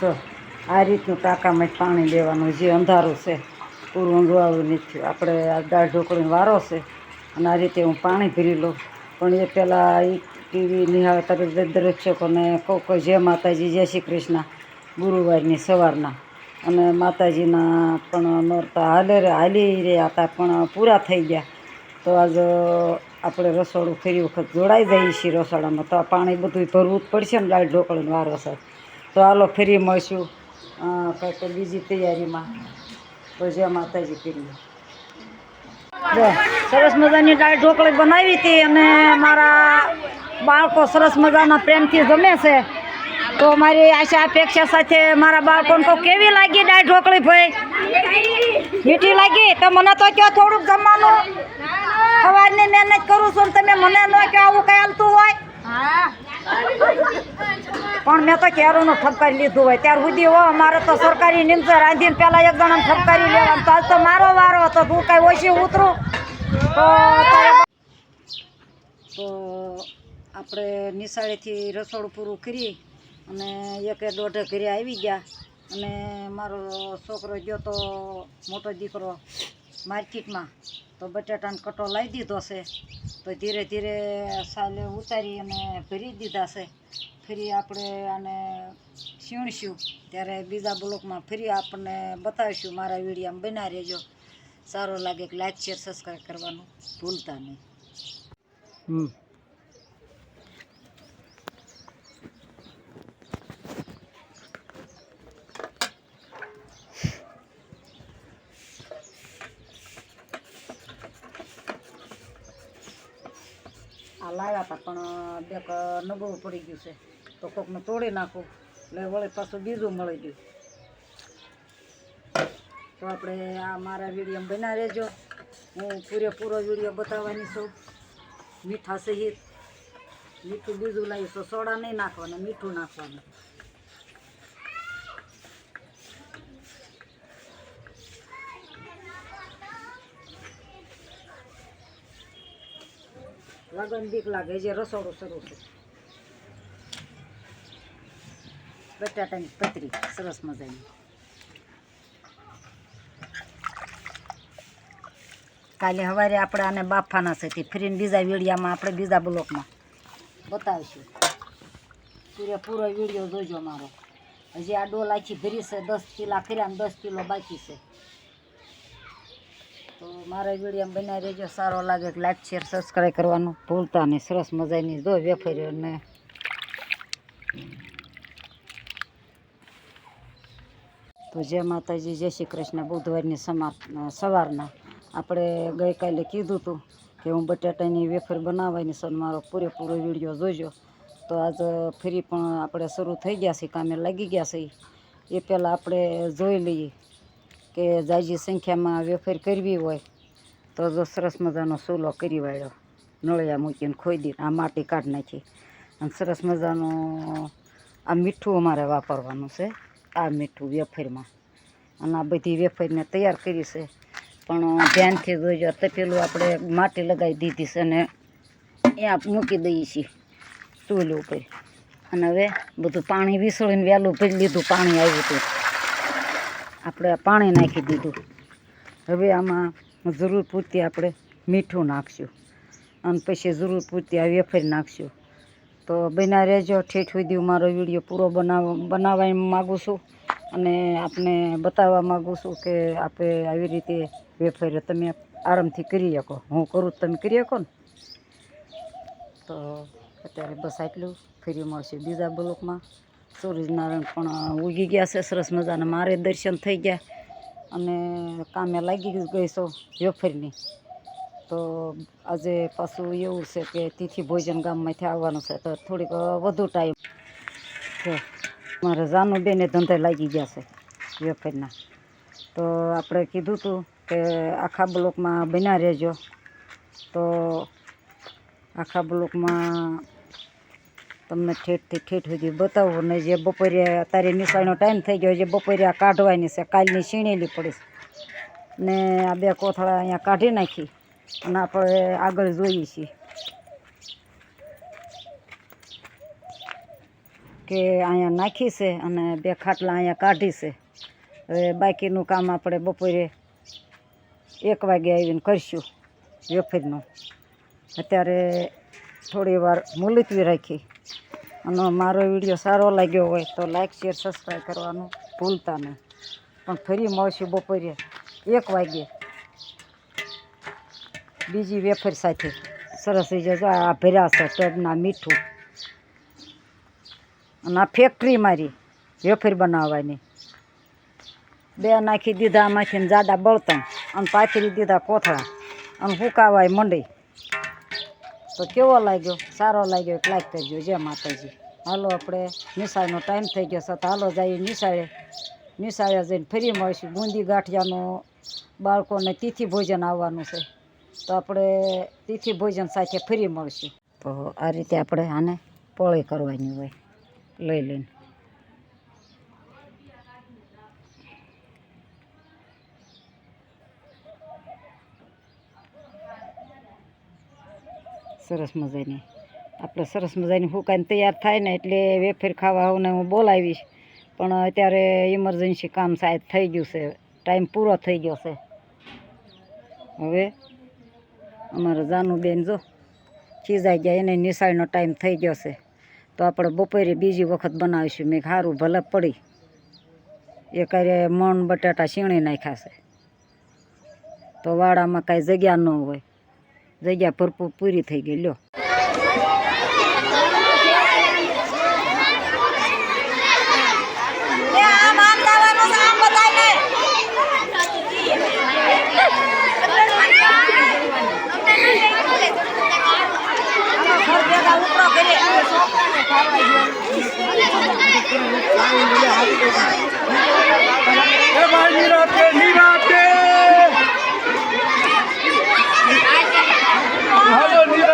જો આ રીતનું ટાંકામાં પાણી લેવાનું જે અંધારું છે. પૂરું અંધવાળું નથી થયું. આપણે આ દાળ ઢોકળીનો વારો છે અને આ રીતે હું પાણી ભરી લઉં. પણ એ પહેલાં એ ટીવી નિહાળતા દર્શકોને કહું કે જય માતાજી, જય શ્રી કૃષ્ણ, ગુરુવારની સવારના. અને માતાજીના પણ નોરતા હાલે રે, હાલી રહ્યા હતા, પણ પૂરા થઈ ગયા. તો આજ આપણે રસોડું ફરી વખત જોડાઈ જઈએ છીએ રસોડામાં. તો પાણી બધું ભરવું જ પડશે ને દાળ ઢોકળીનો વારો છે તો હાલો ફરી મળશું. કંઈક બીજી તૈયારીમાં. જય માતાજી કરીએ. સરસ મજાની દાળ ઢોકળી બનાવી હતી અને મારા બાળકો સરસ મજાના પ્રેમથી જમે છે. તો મારી આશા, અપેક્ષા સાથે મારા બાળકોને તો કેવી લાગી દાળ ઢોકળી ભાઈ? મીઠી લાગી? તો મને તો કયો થોડુંક જમવાનું? સવારની મહેનત કરું છું તમે મને ન કહો, આવું કઈ હાલતું હોય? પણ મેં તો કેરોનું ઠપકારી લીધું હોય. ત્યાર સુધી હો મારે તો સરકારી નિમસે રાંધીને પહેલાં એક જણાને ઠપકારી લેવાનું. તો તો મારો વારો હતો. તું કાંઈ ઓછી ઉતરું? તો તો આપણે નિશાળેથી રસોડું પૂરું કરી અને એકે દોઢે ઘરે આવી ગયા. અને મારો છોકરો ગયો તો મોટો દીકરો માર્કેટમાં. તો બટાટાનો કટો લાવી દીધો છે. તો ધીરે ધીરે સાલે ઉતારી અને ભરી દીધા છે. ફરી આપણે આને સીણશું ત્યારે બીજા બ્લોકમાં ફરી આપણને બતાવીશું. મારા વિડીયામાં બના રહેજો. સારો લાગે લાઈક શેર સબસ્ક્રાઈબ કરવાનું ભૂલતા નહીં. હમ. આ લાવ્યા હતા પણ બેક નબળું પડી ગયું છે. તો કોકને તોડી નાખું એટલે વળી પાછું બીજું મળી ગયું. તો આપણે આ મારા વીડિયો બનાવી રહેજો. હું પૂરેપૂરો વીડિયો બતાવવાની છું. મીઠા સહિત. મીઠું બીજું લાવીશું સોડા નહીં નાખવાનું, મીઠું નાખવાનું. લગન બીક લાગે, જે રસોડું શરૂ છે. બટાટાની પતરી, સરસ મજાની. કાલે સવારે આપણે આને બાફાના છે, તે ફરીને બીજા વીડિયામાં આપણે બીજા બ્લોકમાં બતાવીશું. પૂરેપૂરો વીડિયો જોજો મારો. હજી આ ડોલ આખી ભરી છે, દસ કિલા કર્યા દસ કિલો બાકી છે. મારા વીડિયો બનાવી રહેજો સારો લાગે તો લાઈક શેર સબસ્ક્રાઈબ કરવાનું ભૂલતા નહીં. સરસ મજાની જો વેફર્યો ને. તો જય માતાજી, જય શ્રી કૃષ્ણ. બુધવારની સમા સવારના આપણે ગઈકાલે કીધું હતું કે હું બટાટાની વેફર બનાવવાની સર મારો પૂરેપૂરો વીડિયો જોજો. તો આજ ફરી પણ આપણે શરૂ થઈ ગયા છે કામે લાગી ગયા છે એ પહેલાં આપણે જોઈ લઈએ કે જાજી સંખ્યામાં વેફર કરવી હોય તો જો સરસ મજાનો સોલો કરી વાળ્યો. નળિયા મૂકીને ખોઈ દઈને આ માટી કાઢી નાખી. અને સરસ મજાનું આ મીઠું અમારે વાપરવાનું છે. આ મીઠું વેફરમાં. અને આ બધી વેફરને તૈયાર કરી છે. પણ ધ્યાનથી જોઈજો તપેલું આપણે માટી લગાવી દીધી છે અને ત્યાં મૂકી દઈએ છીએ ચૂલ ઉપર. અને હવે બધું પાણી વિસળીને વહેલું ભરી લીધું, પાણી આવ્યું હતું. આપણે પાણી નાખી દીધું. હવે આમાં જરૂર પૂરતી આપણે મીઠું નાખશું. અને પછી જરૂર પૂરતી આ વેફરી નાખશું. તો બના રહેજો. ઠેઠ સુધી હું મારો વીડિયો પૂરો બનાવ, બનાવવા માગું છું. અને આપને બતાવવા માગું છું કે આપણે આવી રીતે વેફર તમે આરામથી કરી શકો. હું કરું તમે કરી શકો ને? તો અત્યારે બસ આટલું. ફરી મળશે બીજા બ્લોકમાં. સૂરજનારાયણ પણ ઉગી ગયા છે. સરસ મજાના મારે દર્શન થઈ ગયા. અને કામે લાગી ગઈ છો વેફરની. તો આજે પાછું એવું છે કે તિથિ ભોજન ગામમાંથી આવવાનું છે, તો થોડીક વધુ ટાઈમ. છે મારે જાનું બેને ધંધે લાગી ગયા છે વેફરના. તો આપણે કીધું હતું કે આખા બ્લોકમાં બન્યા રહેજો. તો આખા બ્લોકમાં તમને ઠેઠથી ઠેઠ સુધી બતાવું ને જે બપોરે અત્યારે નિશાળનો ટાઈમ થઈ ગયો જે બપોરે આ કાઢવાની છે, કાલની છીણેલી પડીશ ને આ બે કોથળા અહીંયા કાઢી નાખી અને આપણે આગળ જોઈએ છીએ કે અહીંયા નાખી છે અને બે ખાટલા અહીંયા કાઢી છે. હવે બાકીનું કામ આપણે બપોરે એક વાગે આવીને કરીશું વેફરનું. અત્યારે થોડી વાર મુલતવી રાખી. અને મારો વીડિયો સારો લાગ્યો હોય તો લાઇક શેર સબસ્ક્રાઈબ કરવાનું ભૂલતા નહીં. પણ ફરી મળશું બપોરે એક વાગે. બીજી વેફર સાથે. સરસ થઈ જશે આ ભર્યા છે, ટબના મીઠું. અને આ ફેક્ટરી મારી વેફર બનાવવાની. બે નાખી દીધા આમાંથી જાડા બળતણ અને પાથરી દીધા કોથળા. અને હુકાવાય મંડી તો કેવો લાગ્યો? સારો લાગ્યો એક લાઈક કરજો જય માતાજી. હાલો આપણે નિશાળનો ટાઈમ થઈ ગયો છે તો હાલો જઈએ નિશાળે. નિશાળે જઈને ફરી મળીશું. બુંદી ગાંઠિયાનું બાળકોને તિથિ ભોજન આવવાનું છે. તો આપણે તિથિ ભોજન સાથે ફરી મળશું. તો આ રીતે આપણે આને પોળી કરવાની હોય. લઈ લઈને. સરસ મજાની. આપણે સરસ મજાની હુકાઈને તૈયાર થાય ને એટલે વેફેર ખાવા આવને હું બોલાવીશ. પણ અત્યારે ઇમરજન્સી કામ સાહેબ થઈ ગયું છે. ટાઈમ પૂરો થઈ ગયો છે. હવે અમારા જાનુબેન જો ખીજાઈ ગયા, એને નિશાળનો ટાઈમ થઈ ગયો છે. તો આપણે બપોરે બીજી વખત બનાવીશું. મેં સારું ભલે પડી. એ કાંઈ મણ, બટાટા છીણી નાખ્યા છે. તો વાડામાં કાંઈ જગ્યા ન હોય. જગ્યા ભરપૂર પૂરી થઈ ગઈ લ્યો એ ભાઈ નિરાતે નિરાતે હાલો નિરાતે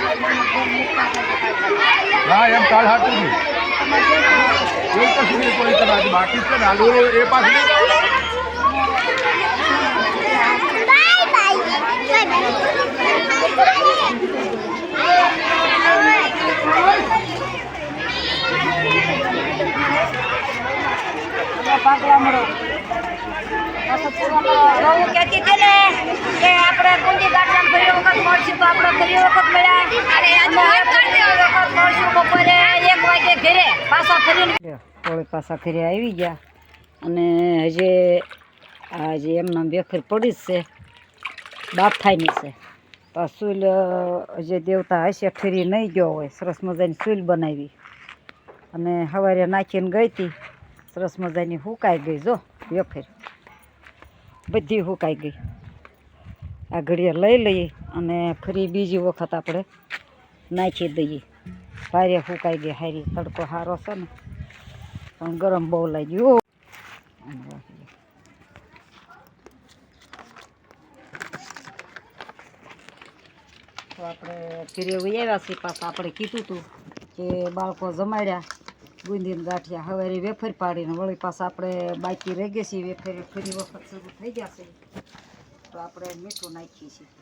હા એમ કાલ હાટું નહીં એ કશું નહીં કોઈ તો બાકી બાકી છે ને આલુ એ પાછું હું કહેતી હતી ને કે આપણે કુંડી ગાંઠિયા ફરી વખત મળશું તો આપણે ફરી વખત મળ્યા અને ફરી ઘરે. પાછા ઘરે આવી ગયા. અને હજે આજે એમના બેખર પડી જ છે થાયની છે. તો સૂલ જે દેવતા હશે ફેરી નહીં ગયો હોય. સરસ મજાની સૂલ બનાવી. અને સવારે નાખીને ગઈ હતી. સરસ મજાની હુકાઈ ગઈ, જો વેફર બધી હુકાઈ ગઈ. આ ઘડીએ લઈ લઈએ અને ફરી બીજી વખત આપણે નાખી દઈએ. ભારે સુકાઈ ગઈ, હારી તડકો સારો છે ને. પણ ગરમ બહુ લાગ્યું તો આપણે ઘરે આવ્યા છીએ પાછા. આપણે કીધું હતું કે બાળકો જમાડ્યા બુંદીને ગાંઠિયા. હવે વેફર પાડીને વળી પાછા આપણે બાકી રહી ગયા છીએ. વેફર ફરી વખત શરૂ થઈ ગયા છે. તો આપણે મીઠું નાખીએ છીએ.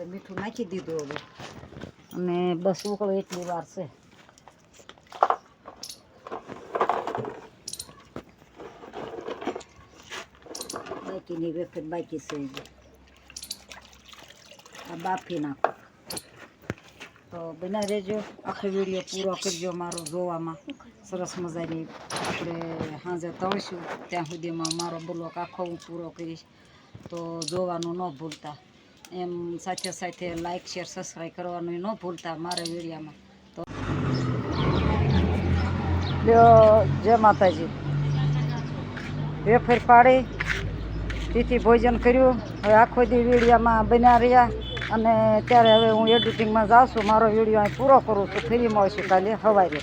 આપણે મીઠું નાખી દીધું હવે. અને બસ ઉકળો એટલી વાર છે. બાકીની વેફર બાકી છે આ બાફી નાખો. તો બના રહેજો. આખો વીડિયો પૂરો કરજો મારો જોવામાં. સરસ મજાની આપણે સાંજે તળશું. ત્યાં સુધીમાં મારો બ્લોક આખો હું પૂરો કરીશ. તો જોવાનું ન ભૂલતા. એમ સાથે સાથે લાઈક શેર સબસ્ક્રાઈબ કરવાનું ન ભૂલતા મારા વિડીયામાં. તો જય માતાજી. વેફર પાડી, તેથી ભોજન કર્યું. હવે આખો દી વિડીયામાં બન્યા રહ્યા. અને ત્યારે હવે હું એડિટિંગમાં જાઉં છું. મારો વીડિયો અહીં પૂરો કરું છું. ફરી મળશું કાલે સવારે.